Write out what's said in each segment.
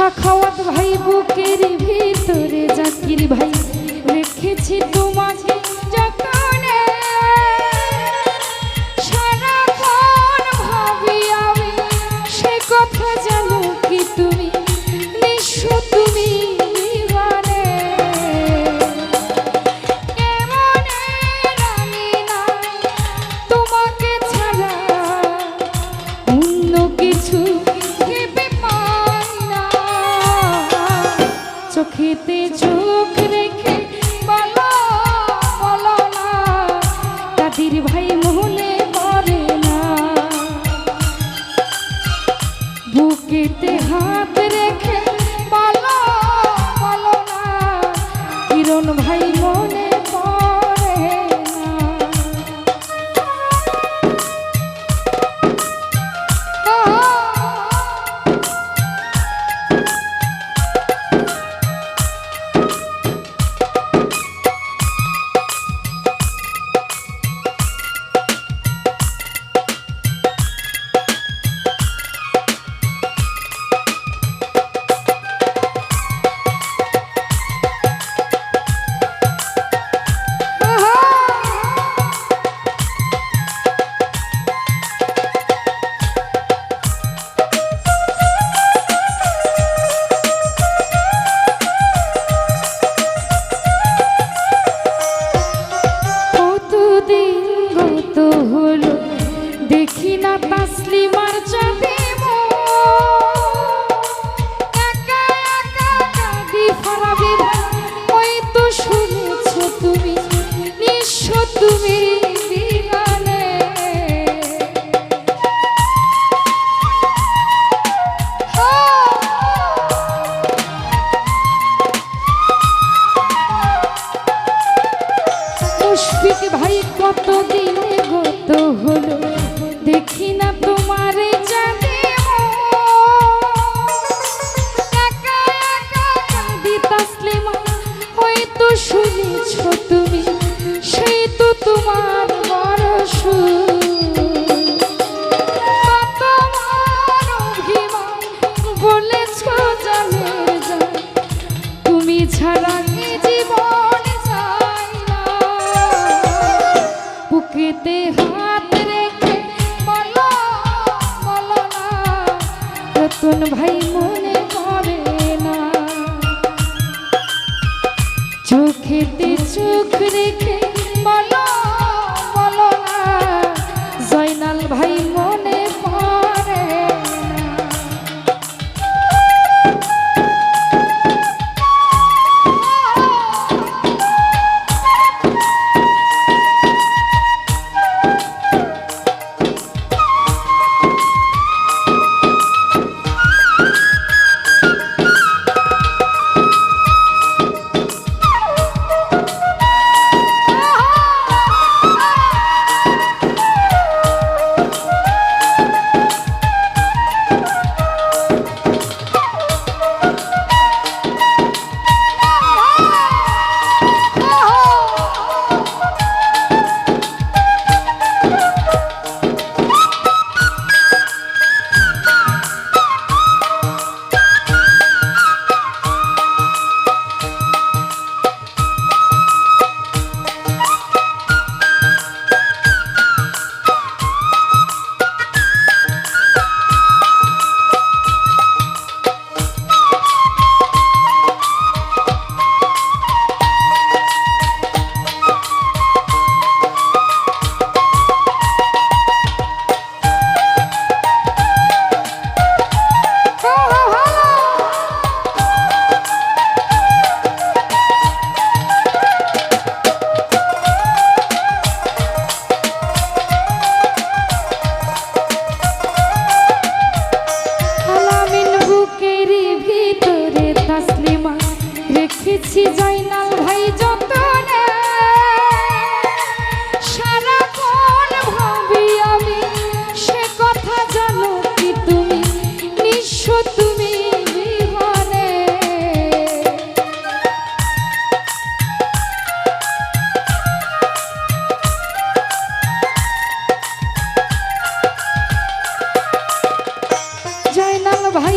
সাখাওয়াত ভাই বুকের ভিতরে জাকির ভাই রেখেছি তোমাকে হাত বাঁচলি এনেছো তুমি সেই তো তোমার পরশু। তুমি ছাড়া ভাই মনে চোখ রেখে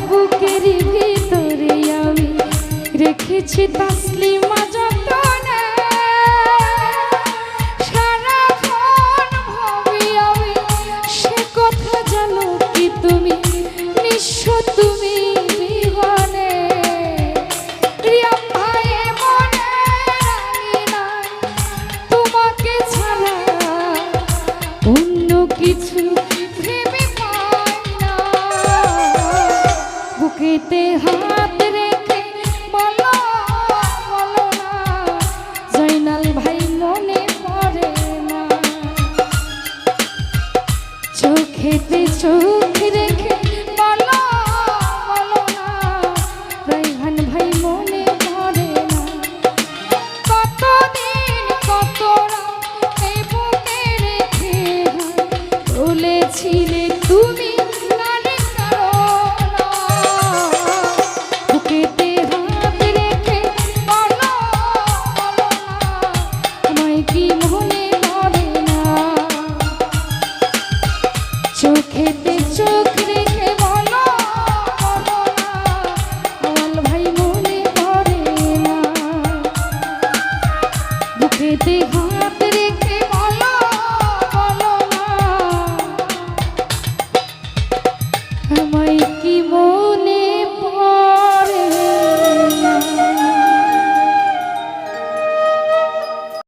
বুকের ভিতরে আমি রেখেছি তাসলিমা। বলেছিলে